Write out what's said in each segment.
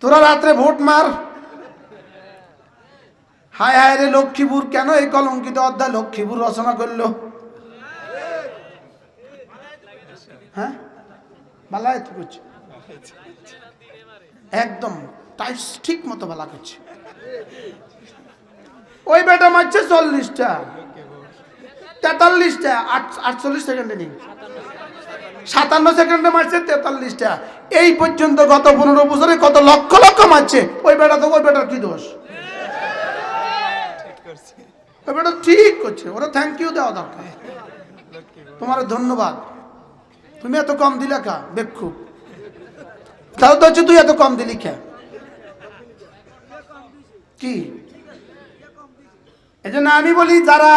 তোরা রাত্রে ভোট মার। হায় হায় রে লক্ষ্মীপুর, কেন এই কলঙ্কিত অধ্যায় লক্ষ্মীপুর রচনা করল? হ্যাঁ? বালায় একদম টাইস ঠিক মতো বালা করছে। ওই বেটা মারছে চল্লিশটা। তেতাল্লিশটা, আট- আটচল্লিশ সেকেন্ডে নেই সাতান্ন সেকেন্ডে মারছে, তেতাল্লিশটা। এই পর্যন্ত গত পনেরো বছরে কত লক্ষ লক্ষ মারছে? ওই বেটা তো ওই বেটার কি দোষ? ওই বেটা ঠিক করছে, ওরা থ্যাংক ইউ দেওয়া দরকার। তোমার ধন্যবাদ। তুমি এত কম দিলে কা? বেক্ষু তাও তো হচ্ছে তুই এত কম দিলি কে? কি? এই জন্য আমি বলি, যারা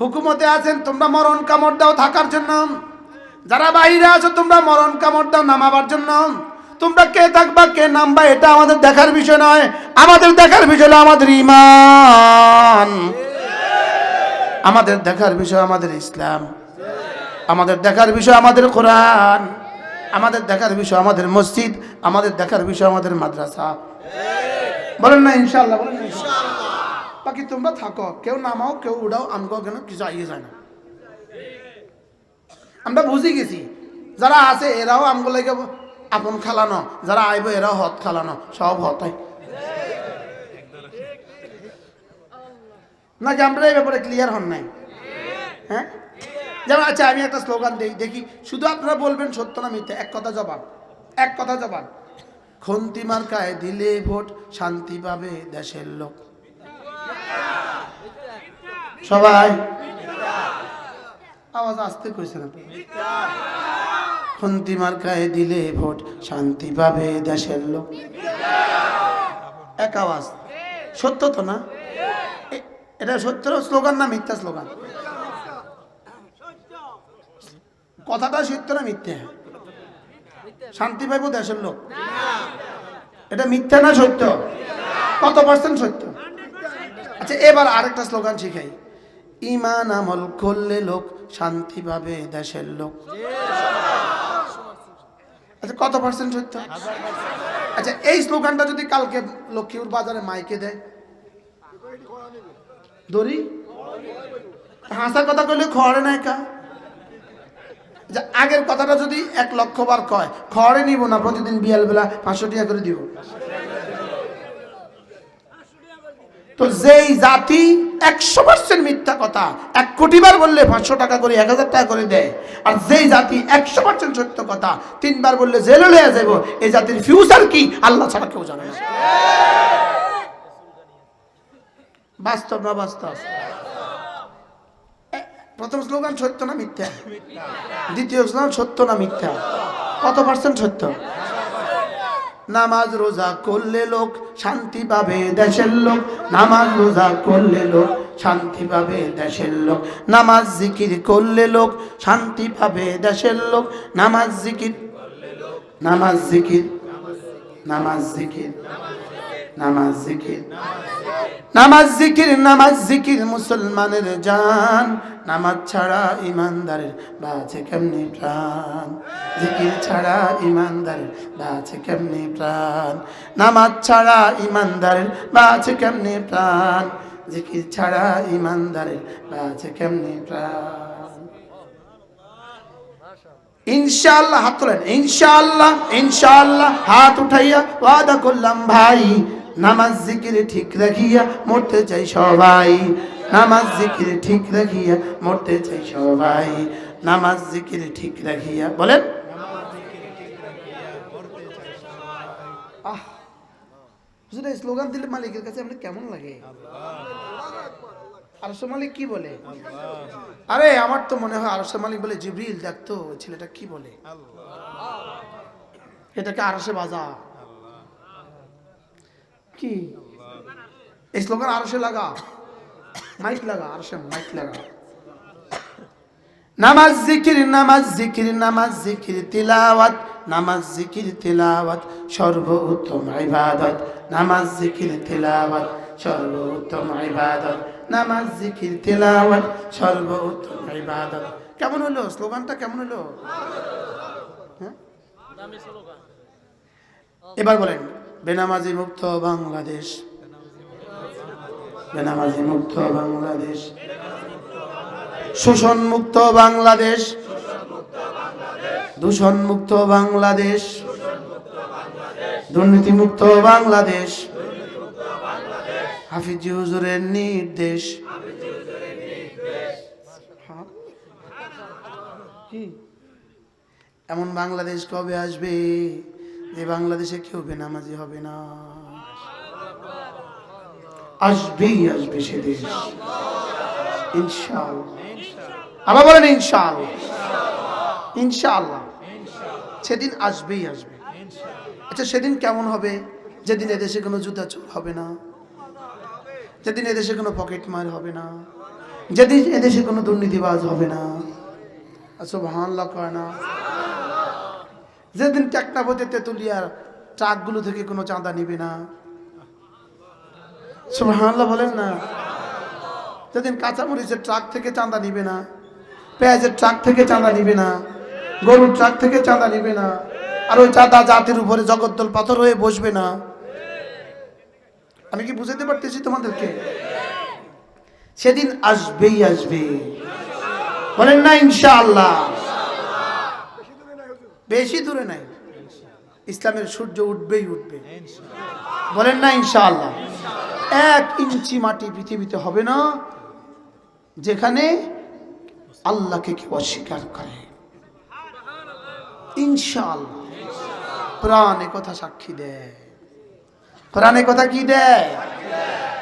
হুকুমতে আছেন, তোমরা মরণ কামড় দাও থাকার জন্য। যারা বাইরে আছো, তোমরা মরণ কামড় দাও নামাবার জন্য। তোমরা কে থাকবা, কে নামবা, এটা আমাদের দেখার বিষয় নয়। আমাদের দেখার বিষয় আমাদের ইমান আমাদের দেখার বিষয় আমাদের ইসলাম। আমাদের দেখার বিষয় আমাদের কোরআন। আমাদের দেখার বিষয় আমাদের মসজিদ। আমাদের দেখার বিষয় আমাদের মাদ্রাসা। বলেন না ইনশাল্লাহ বলেন বাকি তোমরা থাকো, কেউ নামাও, কেউ উড়াও, আমগো কেন কিছু আইয়ে যায় না। আমরা বুঝে গেছি। যারা আছে, এরাও আমগো লাগে আপন খালানো। যারা আইব, এরাও হত খালানো। সব হতাই। নাকি আমরা এই ব্যাপারে ক্লিয়ার হন নাই? হ্যাঁ? যেমন আচ্ছা আমি একটা স্লোগান দিই, দেখি। শুধু আপনারা বলবেন সত্য না মিথ্যে, এক কথা জবাব। এক কথা জবাব। খন্তি মার্কায় দিলে ভোট, শান্তি পাবে দেশের লোক। সবাই। আওয়াজ আসতে কইছেন আপনি খন্তি মার্কায় দিলে ভোট শান্তি পাবে দেশের লোক। এক আওয়াজ। সত্য তো না? এটা সত্য স্লোগান না মিথ্যা স্লোগান? কথাটা সত্য না মিথ্যে? শান্তি পাইব দেশের লোক? এটা মিথ্যা না সত্য? কত পার্সেন্ট সত্য? আচ্ছা এবার আরেকটা স্লোগান শিখাই। ইমান আমল করলে লোক শান্তি পাবে দেশের লোক। আচ্ছা কত পার্সেন্ট সত্য? আচ্ছা এই স্লোগানটা যদি কালকে লক্ষ্মীপুর বাজারে মাইকে দেয়? দড়ি? হাসার কথা কইলে খড়ে নাই কা। যে আগের কথাটা যদি এক লক্ষ বার কয়, খড়ে নিব না, প্রতিদিন বিয়াল বেলা পাঁচশো টাকা করে দিব। তো যেই জাতি একশো পার্সেন্ট মিথ্যা কথা, এক কোটি বার বললে পাঁচশো টাকা করে, এক হাজার টাকা করে দেয়। আর যেই জাতি একশো পার্সেন্ট সত্য কথা, তিনবার বললে জেলে লয়ে যাব এই জাতির ফিউচার কি আল্লাহ ছাড়া কেউ জানে না। বাস্তব না বাস্তব? প্রথম স্লোগান সত্য না মিথ্যা? দ্বিতীয় স্লোগান সত্য না মিথ্যা? কত পার্সেন্ট সত্য? নামাজ রোজা করলে লোক শান্তি পাবে দেশের লোক। নামাজ রোজা করলে লোক শান্তি পাবে দেশের লোক। নামাজ জিকির করলে লোক শান্তি পাবে দেশের লোক। নামাজ জিকির নামাজ জিকির নামাজ জিকির নামাজ জিকির। নামাজ জিকির নামাজ জিকির মুসলমানের জান। নামাজ ছাড়া ইমানদারের বাঁচে কেমনি প্রাণ? জিকির ছাড়া ইমানদারের বাঁচে কেমনি প্রাণ? নামাজ ছাড়া ইমানদারের বাঁচে কেমনি প্রাণ? জিকির ছাড়া ইমানদারের বাঁচে কেমনি প্রাণ? ইনশাআল্লাহ হাত তোলেন। ইনশাআল্লাহ ইনশাআল্লাহ হাত উঠাইয়া ওয়াদা করলাম, ভাই। নামাজ জিকির ঠিক রাখিয়া মরতে চাই সবাই। নামাজ জিকির ঠিক রাখিয়া মরতে চাই সবাই। নামাজ জিকির ঠিক রাখিয়া বলেন? আহ হুজুর, স্লোগান দিলে মালিকের কাছে আপনি কেমন লাগে? আরশ মালিক কি বলে? আরে আমার তো মনে হয় আরশ মালিক বলে জিবরিল দেখতো ছেলেটা কি বলে? এটাকে আরশে বাজা কি? এই স্লোগান আরশে লাগা। মাইক লাগা, আরশে মাইক লাগা। নামাজ জিকির নামাজ জিকির নামাজ জিকির, তিলাওয়াত, নামাজ জিকির, তিলাওয়াত, সর্বোত্তম ইবাদত। নামাজ জিকির, তিলাওয়াত, সর্বোত্তম ইবাদত। নামাজ জিকির, তিলাওয়াত, সর্বোত্তম ইবাদত। কেমন হলো? স্লোগানটা কেমন হলো? হ্যাঁ? এবার বলেন। বেনামাজি মুক্ত বাংলাদেশ। বেনামাজি মুক্ত বাংলাদেশ। শোষণ মুক্ত বাংলাদেশ। দূষণ মুক্ত বাংলাদেশ। দুর্নীতি মুক্ত বাংলাদেশ। হাফিজি হুজুরের নির্দেশ? এমন বাংলাদেশ কবে আসবে? যে বাংলাদেশে কেউ বেনামাজি হবে না। আসবেই আসবে সে দেশ। ইনশাআল্লাহ। আবার বলেন ইনশাআল্লাহ। ইনশাআল্লাহ। সেদিন আসবেই আসবে। আচ্ছা সেদিন কেমন হবে? যেদিন এদেশে কোনো জুতা চোর হবে না। যেদিন এদেশে কোনো পকেট মার হবে না। যেদিন এদেশে কোনো দুর্নীতিবাজ হবে না। আচ্ছা ভান করে না। যেদিন টেকনাপতি তেতুলিয়ার ট্রাকগুলো থেকে কোনো চাঁদা নিবে না। সুবহানাল্লাহ বলেন না। যেদিন কাঁচামরিচের ট্রাক থেকে চাঁদা নিবে না, পেঁয়াজের ট্রাক থেকে চাঁদা নিবে না, গরুর ট্রাক থেকে চাঁদা নিবে না, আর ওই চাঁদা জাতির উপরে জগদ্দল পাথর হয়ে বসবে না। আমি কি বুঝাতে পারতেছি তোমাদেরকে? সেদিন আসবেই আসবে। বলেন না ইনশাআল্লাহ। বেশি দূরে নাই। ইসলামের সূর্য উঠবেই উঠবে। বলেন না ইনশাআল্লাহ। এক ইঞ্চি মাটি পৃথিবীতে হবে না, যেখানে আল্লাহকে কেউ অস্বীকার করে। ইনশাআল্লাহ। প্রাণে কথা সাক্ষী দেয়। প্রাণে কথা কি দেয়?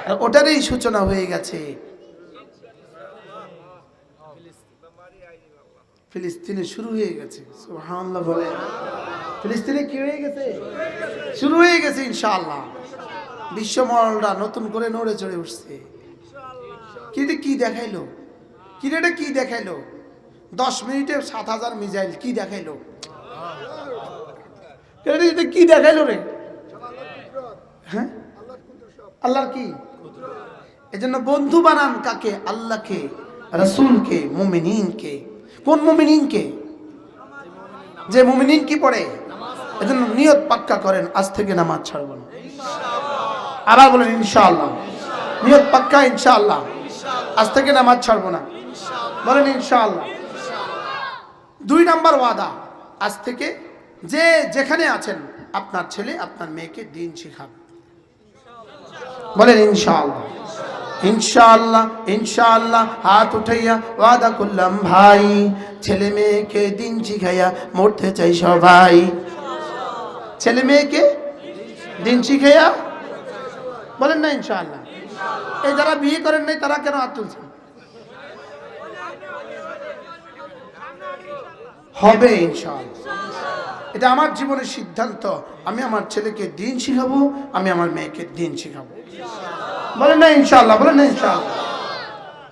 আর ওটারই সূচনা হয়ে গেছে। ফিলিস্তিনে শুরু হয়ে গেছে। সুবহানাল্লাহ বলে। ফিলিস্তিনে কি হয়ে গেছে? শুরু হয়ে গেছে ইনশাআল্লাহ। বিশ্বমহলটা নতুন করে নড়ে চড়ে উঠছে। কি কি দেখাইলো? কি রে কি দেখাইলো? দশ মিনিটে সাত হাজার মিজাইল কি দেখাইলো? কি দেখাইলো রে? হ্যাঁ? আল্লাহর কি? এজন্য বন্ধু বানান কাকে? আল্লাহকে, রসুলকে, মুমিনিনকে। কোন মুমিনিনকে? যে মুমিনিন কি পড়ে? এজন্য নিয়ত পাক্কা করেন, আজ থেকে নামাজ ছাড়বো না। আবার বলেন, ইনশাআল্লাহ। নিয়ত পাক্কা, ইনশাআল্লাহ। আজ থেকে নামাজ ছাড়বো না। বলেন, ইনশাআল্লাহ। দুই নাম্বার ওয়াদা, আজ থেকে যে যেখানে আছেন, আপনার ছেলে, আপনার মেয়েকে দিন শিখাবে। বলেন, ইনশাআল্লাহ। ইনশাআল্লাহ ইনশাআল্লাহ, হাত উঠাইয়া ওয়াদা করলাম, ভাই, ছেলে মেয়েকে দিন শিখাইয়া মরতে চাই সবাই। ছেলে মেয়েকে দিন শিখাইয়া? বলেন না ইনশাআল্লাহ। এই যারা বিয়ে করেন নাই, তারা কেন হাত তুলছেন? হবে ইনশাআল্লাহ। এটা আমার জীবনের সিদ্ধান্ত। আমি আমার ছেলেকে দিন শিখাবো, আমি আমার মেয়েকে দিন শিখাবো। বলেন না ইনশাল্লাহ বলে না ইনশাল্লাহ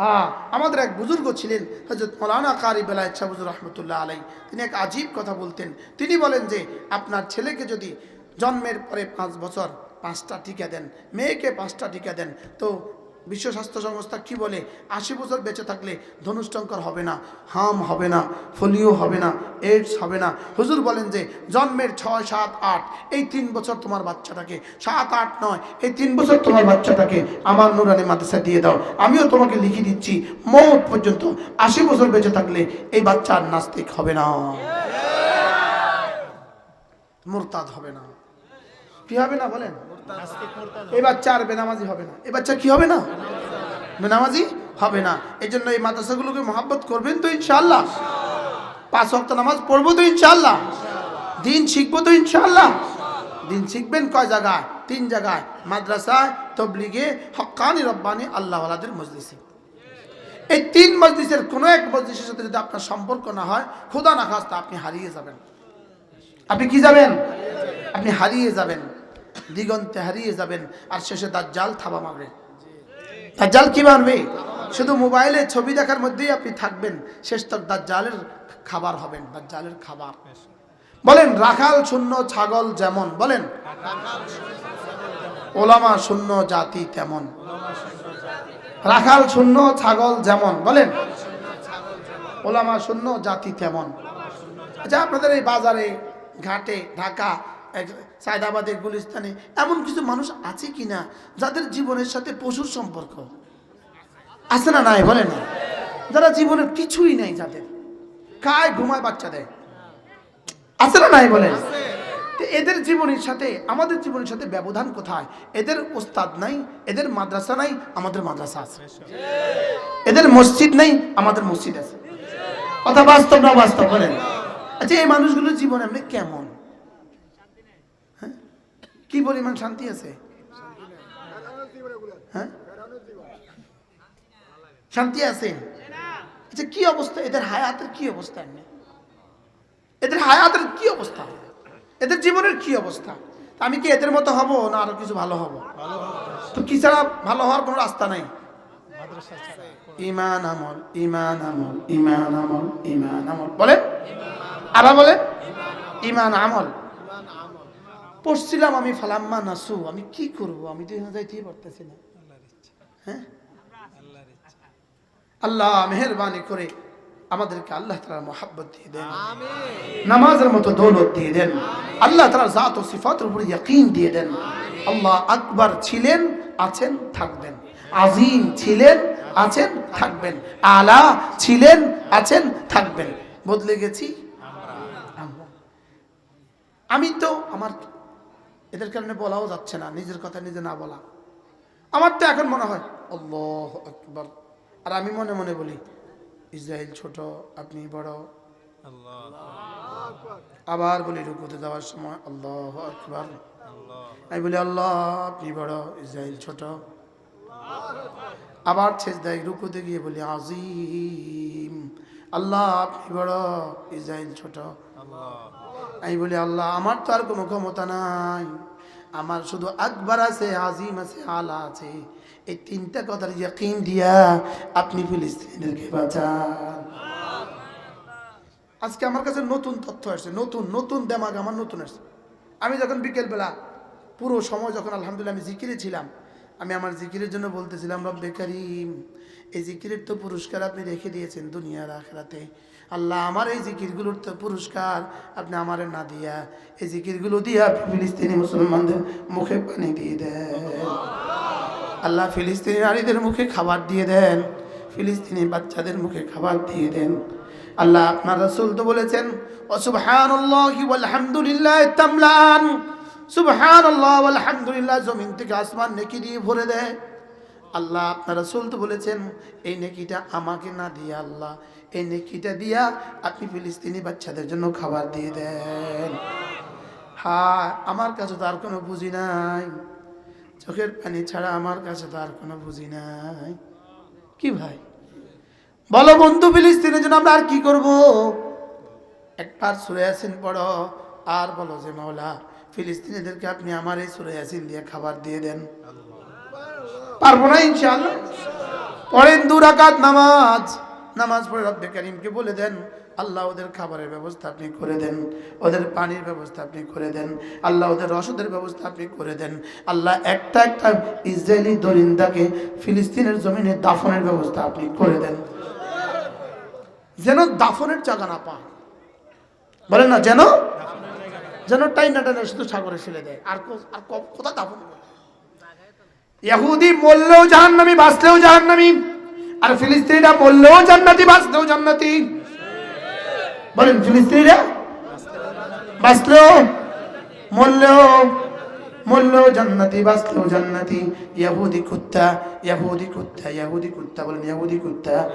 হ্যাঁ আমাদের এক বুজুর্গ ছিলেন হজরত মৌলানা কারি বেলা ইচ্ছা বুজুর রহমতুল্লাহ আলাই তিনি এক আজীব কথা বলতেন। তিনি বলেন যে, আপনার ছেলেকে যদি জন্মের পরে পাঁচ বছর পাঁচটা টিকা দেন, মেয়েকে পাঁচটা টিকা দেন, তো বিশ্ব স্বাস্থ্য সংস্থা কি বলে? আশি বছর বেঁচে থাকলে ধনুষ্টঙ্কর হবে না, হাম হবে না, ফোলিও হবে না এইডস হবে না। হুজুর বলেন যে, জন্মের ছয়, সাত, আট, এই তিন বছর তোমার বাচ্চাটাকে, সাত, আট, নয়, এই তিন বছর তোমার বাচ্চাটাকে আমার নুরানি মাদ্রাসা দিয়ে দাও। আমিও তোমাকে লিখে দিচ্ছি, মৌত পর্যন্ত আশি বছর বেঁচে থাকলে এই বাচ্চা আর নাস্তিক হবে না। মোরতাদ হবে না। কি হবে না বলেন? এই বাচ্চা আর বেনামাজি হবে না। এই বাচ্চা কি হবে না? বেনামাজি হবে না। এই জন্য এই মাদ্রাসাগুলোকে মহাব্বত করবেন তো ইনশাল্লাহ পাঁচ ওয়াক্ত নামাজ পড়ব তো ইনশাল্লাহ দিন শিখব তো ইনশাল্লাহ দিন শিখবেন কয় জায়গায়? তিন জায়গায়। মাদ্রাসায়, তবলিগে হক্কানি রব্বানি, আল্লাহওয়ালাদের মজলিসে। এই তিন মজলিসের কোনো এক মজলিসের সাথে যদি আপনার সম্পর্ক না হয়, খোদা না খাস্তা আপনি হারিয়ে যাবেন। আপনি কি যাবেন? আপনি হারিয়ে যাবেন। দিগন্তে হারিয়ে যাবেন, আর শেষে দাজ্জাল থাবা মারবে। দাজ্জাল কি মারবে? শুধু মোবাইলে ছবি দেখার মধ্যেই আপনি থাকবেন, শেষ তক দাজ্জালের খাবার হবেন, দাজ্জালের খাবার। বলেন, রাখাল শূন্য, ছাগল যেমন, বলেন। ওলামা শূন্য জাতি তেমন। রাখাল শূন্য, ছাগল যেমন, বলেন। ওলামা শূন্য জাতি তেমন। আচ্ছা আপনাদের এই বাজারে, ঘাটে, ঢাকা সায়দাবাদে গুলিস্তানে। এমন কিছু মানুষ আছে কি না যাদের জীবনের সাথে পশুর সম্পর্ক? আছে না নাই? বলে না। যারা জীবনের কিছুই নাই যাদের। খায় ঘুমায় বাচ্চা দেয়। আছে না নাই? বলেন তো এদের জীবনের সাথে আমাদের জীবনের সাথে ব্যবধান কোথায়? এদের ওস্তাদ নাই এদের মাদ্রাসা নাই আমাদের মাদ্রাসা আছে। এদের মসজিদ নাই আমাদের মসজিদ আছে। কথা বাস্তব না বাস্তব? বলেন আচ্ছা এই মানুষগুলোর জীবন এমনি কেমন? কি পরিমাণ শান্তি আছে? হ্যাঁ? শান্তি আছে? আচ্ছা কি অবস্থা? এদের হায়াতের কি অবস্থা এমনি? এদের হায়াতের কি অবস্থা? এদের জীবনের কি অবস্থা? আমি কি এদের মতো হব না আরও কিছু ভালো হব? তো কি ছাড়া ভালো হওয়ার কোনো রাস্তা নাই? ইমান আমল ইমান আমল ইমান আমল ইমান আমল। বলে আবার বলে ইমান আমল। পড়ছিলাম আমি ফালাম্মা নাসু আমি কি করব? আমি তো এখানে যাইতেই পারতেছি না। হ্যাঁ? আল্লাহ মেহরবানি করে আমাদেরকে আল্লাহ তালা মোহাব্বত দিয়ে দেন। নামাজের মতো দৌলত দিয়ে দেন। আল্লাহ তালা জাত ও সিফাতের উপরে ইয়াকিন দিয়ে দেন। আল্লাহ আকবার ছিলেন আছেন থাকবেন। আজিম ছিলেন আছেন থাকবেন। আলা ছিলেন আছেন থাকবেন। বদলে গেছি আমি তো আমার এদের কারণে বলাও যাচ্ছে না, নিজের কথা নিজে না বলা। আমার তো এখন মনে হয়, আল্লাহ আকবার। আর আমি মনে মনে বলি ইসরায়েল ছোট, আপনি বড়। আবার বলি, রুকুতে যাওয়ার সময়, আল্লাহ আকবার। আমি বলি, আল্লাহ, আপনি বড় ইসরায়েল ছোট। আবার ছেজ দেয়, রুকুতে গিয়ে বলি, আজিম। আল্লাহ, আপনি বড় ইসরায়েল ছোট। আমি বলি, আল্লাহ, আমার তো আর কোনো ক্ষমতা নাই। আমার শুধু আকবর আছে, আজিম আছে, আলা আছে। এই তিনটা কথার ইয়াকিন দিয়া আপনি ফিলিস্তিনিদেরকে বাঁচান। আজকে আমার কাছে নতুন তথ্য আসছে, নতুন নতুন দেমাগ আমার নতুন আসছে। আমি যখন বিকেলবেলা পুরো সময় যখন আলহামদুলিল্লাহ আমি জিকিরে ছিলাম আমি আমার জিকিরের জন্য বলতেছিলাম, রব্বে কারিম, এই জিকিরের তো পুরস্কার আপনি রেখে দিয়েছেন দুনিয়ার আখরাতে। আল্লাহ আমার এই জিকিরগুলোর তো পুরস্কার আপনি আমারে না দিয়া, এই জিকিরগুলো দিয়ে ফিলিস্তিনি মুসলমানদের মুখে পানি দিয়ে দেন। আল্লাহ ফিলিস্তিনি নারীদের মুখে খাবার দিয়ে দেন, ফিলিস্তিনি বাচ্চাদের মুখে খাবার দিয়ে দেন। আল্লাহ আপনার রসুল তো বলেছেন ও সুবহানাল্লাহি ওয়ালহামদুলিল্লাহ তামলান সুবহানাল্লাহ ওয়ালহামদুলিল্লাহ জমিন থেকে আসমান নেকি দিয়ে ভরে দেয়। আল্লাহ আপনার তো বলেছেন, এই নেকিটা আমাকে না দিয়ে আল্লাহ, এই নেকিটা দিয়া আপনি ফিলিস্তিনি বাচ্চাদের জন্য খাবার দিয়ে দেন। হ্যাঁ আমার কাছে তো আর কোনো বুঝি নাই। চোখের পানি ছাড়া আমার কাছে তো আর কোনো বুঝি নাই। কি ভাই? বলো বন্ধু, ফিলিস্তিনের জন্য আমরা আর কি করব? একবার সুরে আসিন পড়ো, আর বলো যে, মাওলা ফিলিস্তিনিদেরকে আপনি আমার এই সুরে আসিন দিয়ে খাবার দিয়ে দেন। পারব না, ইনশাআল্লাহ। পড়েন দু রাকাত নামাজ। নামাজ পড়ে রব্বে করিমকে বলে দেন, আল্লাহ ওদের খাবারের ব্যবস্থা আপনি করে দেন, ওদের পানির ব্যবস্থা আপনি করে দেন, আল্লাহ ওদের রসদের ব্যবস্থা আপনি করে দেন, আল্লাহ একটা একটা ইসরায়েলি দরিন্দাকে ফিলিস্তিনের জমিনে দাফনের ব্যবস্থা আপনি করে দেন। যেন দাফনের জায়গা না পায়। বলেন না, যেন যেন টাইনা টাইনা শুধু সাগরে ফেলে দেয়। আর আর ক- কোথায় দাফন ইহুদি মরলেও জাহান্নামী, বাঁচলেও জাহান্নামী। আর ফিলিস্তিনিরা মরলেও জান্নাতি, বাঁচলেও জান্নাতি। বলেন, ফিলিস্তিনিরা? বাঁচলেও, মরলেও মরলেও জান্নাতি, বাঁচলেও জান্নাতি। ইয়াহুদি কুত্তা ইয়াহুদি কুত্তা ইয়াহুদি কুত্তা, বলেন ইয়াহুদি কুত্তা।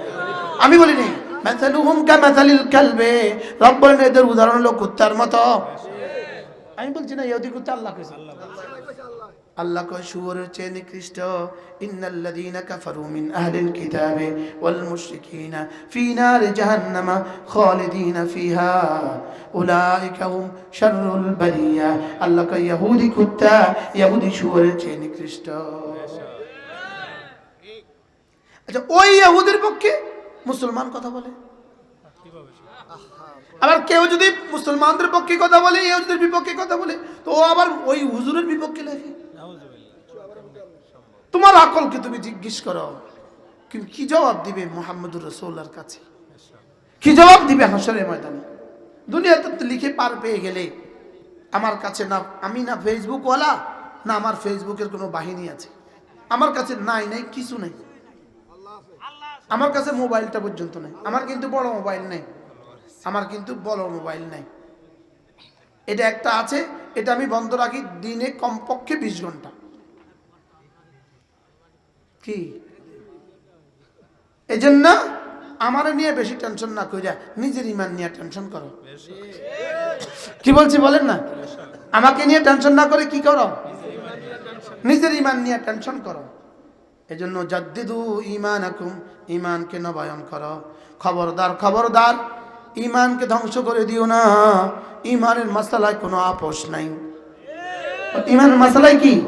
আমি বলিনি, মাথালুহুম কা মাথালিল কালবে। রব বলেন উদাহরণ হলো কুত্তার মতো। আমি বলছি না ইহুদি কুত্তা আল্লাহ কইছে। আল্লাহ কয় শুয়োরের চেয়ে নিকৃষ্ট। ইন্নাল্লাযীনা কাফারু মিন আহলিল কিতাবে ওয়াল মুশরিকিনা ফি নারি জাহান্নামা খালিদিনা ফিহা। উলাইকা হুম শাররুল বারিয়া আল্লাহ কয় ইহুদি কুত্তা ইহুদি শুয়োরের চেয়ে নিকৃষ্ট। আচ্ছা ওই ইহুদির পক্ষে মুসলমান কথা বলে? আবার কেউ যদি মুসলমানদের পক্ষে কথা বলে ইহুদিদের বিপক্ষে কথা বলে, তো ও আবার ওই হুজুরের বিপক্ষে লাগে তোমার আকলকে তুমি জিজ্ঞেস করো, কিন্তু কি জবাব দিবে মোহাম্মদুর রসৌল্লার কাছে? কি জবাব দিবে হাসরের ময়দানে? দুনিয়াতে তো লিখে পার পেয়ে গেলে আমার কাছে না, আমি না ফেসবুকওয়ালা না আমার ফেসবুকের কোনো বাহিনী আছে। আমার কাছে নাই নাই, কিছু নেই। আমার কাছে মোবাইলটা পর্যন্ত নেই। আমার কিন্তু বড় মোবাইল নেই। আমার কিন্তু বড় মোবাইল নাই। এটা একটা আছে, এটা আমি বন্ধ রাখি দিনে কমপক্ষে বিশ ঘণ্টা। কি? এই জন্য আমার নিয়ে বেশি টেনশন না কইরা নিজের ইমান নিয়ে টেনশন করো। কি বলছি বলেন না? আমাকে নিয়ে টেনশন না করে কি করো? নিজের ইমান নিয়ে টেনশন করো। এই জন্য জাদ্দিদু ইমান আকুম ইমানকে নবায়ন করো। খবরদার খবরদার। ইমানকে ধ্বংস করে দিও না। ইমানের মশালায় কোনো আপোষ নাই। ইমানের মশালায় কি?